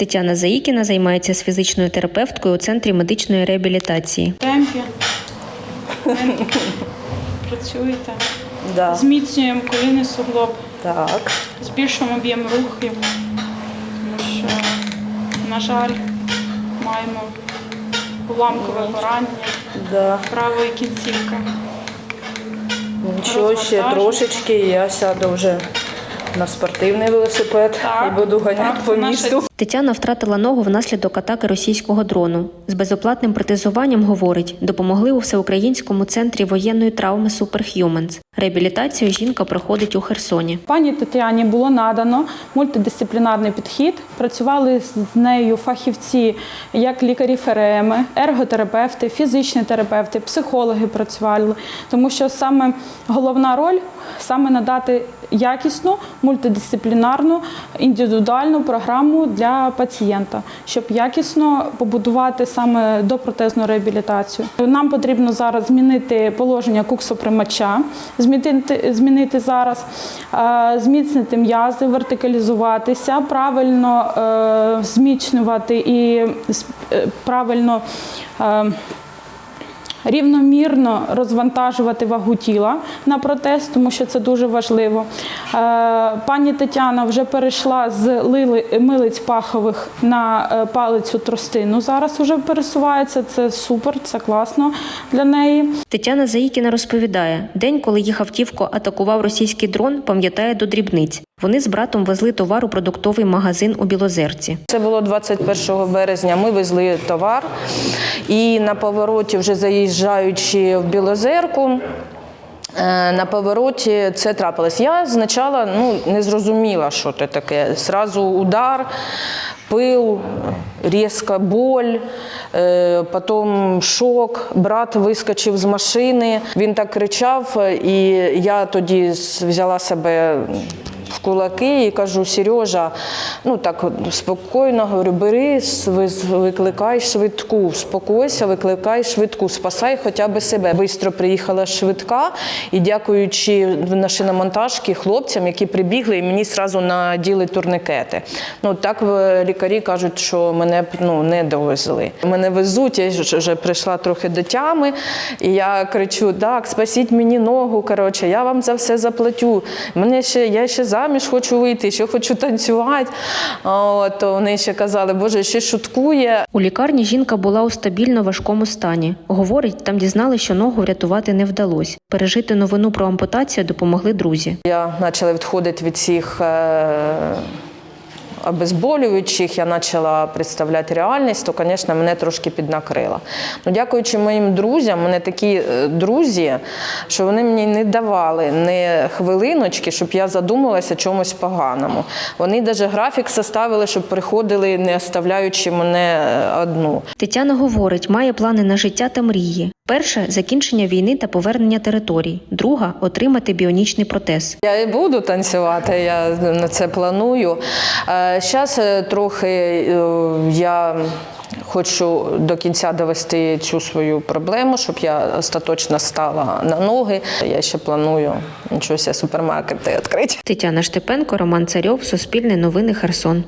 Тетяна Заїкіна займається з фізичною терапевткою у центрі медичної реабілітації. темпі. Працюєте. Да. Зміцнюємо колінний суглоб, Так. збільшуємо об'єм рухів, тому що, на жаль, маємо уламкове поранення Да. правої кінцівки. Нічого ще трошечки, і я сяду вже на спортивний велосипед Так, і буду ганяти так, по це наша місту. Тетяна втратила ногу внаслідок атаки російського дрону. З безоплатним протезуванням, говорить, допомогли у всеукраїнському центрі воєнної травми Superhumans. Реабілітацію жінка проходить у Херсоні. Пані Тетяні було надано мультидисциплінарний підхід. Працювали з нею фахівці, як лікарі ФРМ, ерготерапевти, фізичні терапевти, психологи працювали, тому що саме головна роль саме надати якісну мультидисциплінарну індивідуальну програму для пацієнта, щоб якісно побудувати саме допротезну реабілітацію. Нам потрібно зараз змінити положення куксопримача, змінити, змінити зараз, е, зміцнити м'язи, вертикалізуватися, правильно е, зміцнювати і е, правильно. Рівномірно розвантажувати вагу тіла на протез, тому що це дуже важливо. Е, Пані Тетяна вже перейшла з милиць пахових на е, палицю тростину. Зараз вже пересувається. Це супер, це класно для неї. Тетяна Заїкіна розповідає, день, коли їх автівку атакував російський дрон, пам'ятає до дрібниць. Вони з братом везли товар у продуктовий магазин у Білозерці. Це було 21 березня. Ми везли товар, і на повороті, вже заїжджаючи в Білозерку. е, На повороті це трапилось. Я спочатку ну, не зрозуміла, що це таке. Зразу удар, пил, різка боль, е, потім шок. Брат вискочив з машини. Він так кричав, і я тоді взяла себе в кулаки і кажу, Сережа, ну так спокійно говорю, бери, викликай швидку, успокойся, викликай швидку, спасай хоча б себе. Бистро приїхала швидка, і дякуючи на шиномонтажки хлопцям, які прибігли, і мені одразу наділи турникети. Ну так е, лікарі кажуть, що мене ну, не довезли. Мене везуть, я вже прийшла трохи до тями, і я кричу: так, спасіть мені ногу. Коротше, я вам за все заплатю. Мене ще я ще заміж хочу вийти, ще хочу танцювати. От, то вони ще казали, Боже, ще шуткує. У лікарні жінка була у стабільно важкому стані. Говорить, там дізнали, що ногу врятувати не вдалося. Пережити новину про ампутацію допомогли друзі. Я почала відходити від цих е, обезболюючих, я почала представляти реальність, то, звісно, мене трошки піднакрило. Ну, дякуючи моїм друзям, мене такі е, друзі, що вони мені не давали ні хвилиночки, щоб я задумалася чомусь поганому. Вони навіть графік составили, щоб приходили, не оставляючи мене е, одну. Тетяна говорить, має плани на життя та мрії. Перше закінчення війни та повернення територій. Друга отримати біонічний протез. Я і буду танцювати, я на це планую. Зараз трохи е, я хочу до кінця довести цю свою проблему, щоб я остаточно стала на ноги. Я ще планую нічого супермаркети відкрити. Тетяна Штепенко, Роман Царьов, Суспільне новини Херсон.